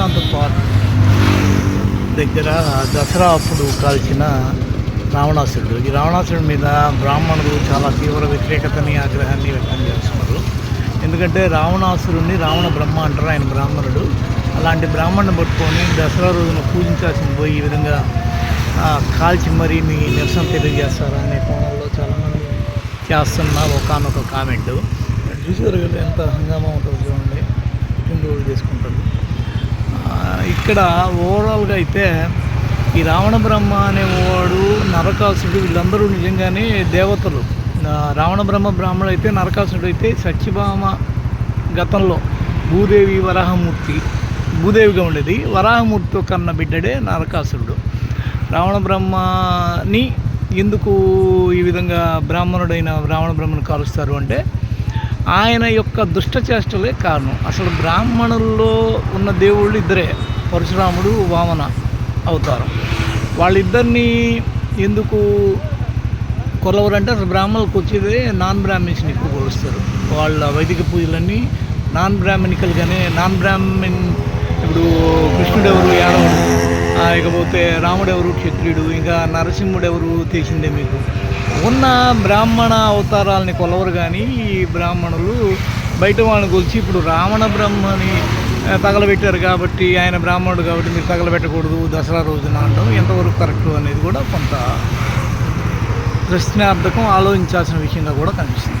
Srikanth park దగ్గర దసరా అప్పుడు కాల్చిన రావణాసురుడు. ఈ రావణాసురుడి మీద బ్రాహ్మణులు చాలా తీవ్ర వ్యతిరేకతని ఆగ్రహాన్ని వ్యక్తం చేస్తున్నారు. ఎందుకంటే రావణాసురుడిని రావణ బ్రహ్మ అంటారు ఆయన బ్రాహ్మణుడు. అలాంటి బ్రాహ్మణుని పట్టుకొని దసరా రోజున పూజించాల్సిన పోయి ఈ విధంగా కాల్చి మరీ మీ నిరసన తెలియజేస్తారా అనే కోణంలో చాలామంది చేస్తున్న ఒకనొక కామెంట్. చూసారు కదా ఎంత హంగామా ఉంటుందో చూడండి. పుట్టినరోజు చేసుకుంటారు. ఇక్కడ ఓవరాల్గా అయితే ఈ రావణ బ్రహ్మ అనేవాడు నరకాసుడు వీళ్ళందరూ నిజంగానే దేవతలు. రావణ బ్రహ్మ బ్రాహ్మణుడు అయితే నరకాసుడు అయితే సత్యభామ గతంలో భూదేవి వరాహమూర్తి భూదేవిగా ఉండేది. వరాహమూర్తితో కన్న బిడ్డడే నరకాసురుడు. రావణ బ్రహ్మని ఎందుకు ఈ విధంగా బ్రాహ్మణుడైన రావణ బ్రహ్మను కాలుస్తారు అంటే ఆయన యొక్క దుష్టచేష్టలే కారణం. అసలు బ్రాహ్మణుల్లో ఉన్న దేవుళ్ళు ఇద్దరే. పరశురాముడు వామన అవతారం. వాళ్ళిద్దరిని ఎందుకు కొలవరంటే అసలు బ్రాహ్మణులకు వచ్చేదే నాన్ బ్రాహ్మిన్స్ని ఎక్కువ కొలుస్తారు. వాళ్ళ వైదిక పూజలన్నీ నాన్ బ్రాహ్మణికల్గానే నాన్ బ్రాహ్మణ్ ఇప్పుడు కృష్ణుడెవరు యాదవుడు ఇకపోతే రాముడెవరు క్షత్రియుడు ఇంకా నరసింహుడెవరు తెలిసిందే మీకు. ఉన్న బ్రాహ్మణ అవతారాలని కొలవరు కానీ ఈ బ్రాహ్మణులు బయట వాళ్ళని కొలిచి ఇప్పుడు రావణ బ్రహ్మని తగలబెట్టారు కాబట్టి ఆయన బ్రాహ్మణుడు కాబట్టి మీరు తగలబెట్టకూడదు దసరా రోజున అంటాం. ఎంతవరకు కరెక్ట్ అనేది కూడా కొంత ప్రశ్నార్థకం ఆలోచించాల్సిన విషయంగా కూడా కనిపిస్తుంది.